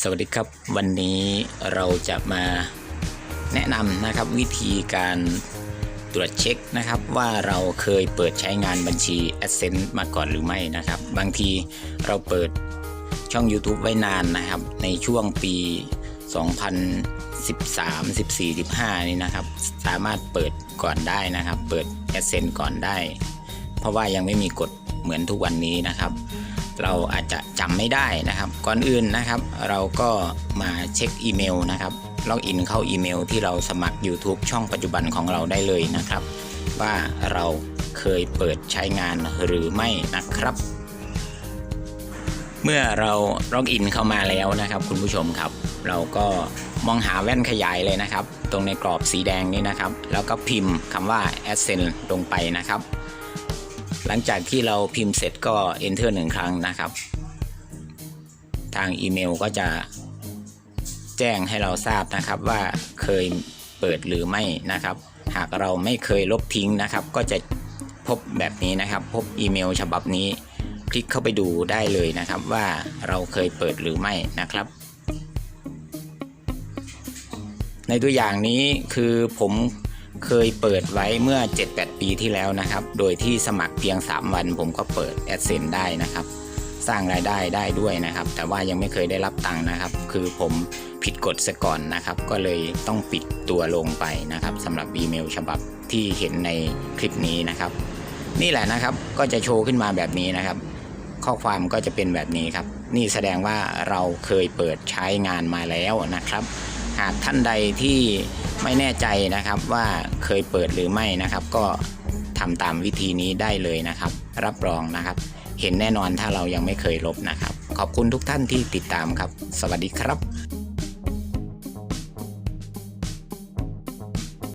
สวัสดีครับ วันนี้เราจะมาแนะนำนะครับวิธีการตรวจเช็คนะครับ ว่าเราเคยเปิดใช้งานบัญชี Adsense มาก่อนหรือไม่นะครับ บางทีเราเปิดช่อง YouTube ไว้นานนะครับ ในช่วงปี 2013 14 15 นี่นะครับ สามารถเปิดก่อนได้นะครับ เปิด Adsense ก่อนได้ เพราะว่ายังไม่มีกฎเหมือนทุกวันนี้นะครับ เราอาจจะจำไม่ได้นะครับ ก่อนอื่นนะครับ เราก็มาเช็คอีเมลนะครับล็อกอินเข้าอีเมลที่เราสมัคร YouTube ช่องปัจจุบันของเราได้เลยนะครับ ว่าเราเคยเปิดใช้งานหรือไม่นะครับ เมื่อเราล็อกอินเข้ามาแล้วนะครับ คุณผู้ชมครับ เราก็มองหาแว่นขยายเลยนะครับ ตรงในกรอบสีแดงนี้นะครับ แล้วก็พิมพ์คำว่า Adsense ลงไปนะครับ หลังจากที่เราพิมพ์เสร็จก็ enter หนึ่งครั้งนะครับ ทางอีเมลก็จะแจ้งให้เราทราบนะครับว่าเคยเปิดหรือไม่นะครับ หากเราไม่เคยลบทิ้งนะครับ ก็จะพบแบบนี้นะครับ พบอีเมลฉบับนี้ คลิกเข้าไปดูได้เลยนะครับว่าเราเคยเปิดหรือไม่นะครับ ในตัวอย่างนี้คือผม เคยเปิดไว้เมื่อ 7-8 ปีที่แล้วนะครับ โดยที่สมัครเพียง 3 วันผมก็เปิด AdSense ได้นะครับ สร้างรายได้ได้ด้วยนะครับ แต่ว่ายังไม่เคยได้รับตังค์นะครับ คือผมผิดกฎซะก่อนนะครับ ก็เลยต้องปิดตัวลงไปนะครับสำหรับอีเมลฉบับที่เห็นในคลิปนี้นะครับ นี่แหละนะครับก็จะโชว์ขึ้นมาแบบนี้นะครับ ข้อความก็จะเป็นแบบนี้ครับ นี่แสดงว่าเราเคยเปิดใช้งานมาแล้วนะครับ หากท่านใดที่ไม่แน่ใจนะครับว่าเคยเปิดหรือไม่นะครับ ก็ทำตามวิธีนี้ได้เลยนะครับ รับรองนะครับ เห็นแน่นอนถ้าเรายังไม่เคยลบนะครับ ขอบคุณทุกท่านที่ติดตามครับ สวัสดีครับ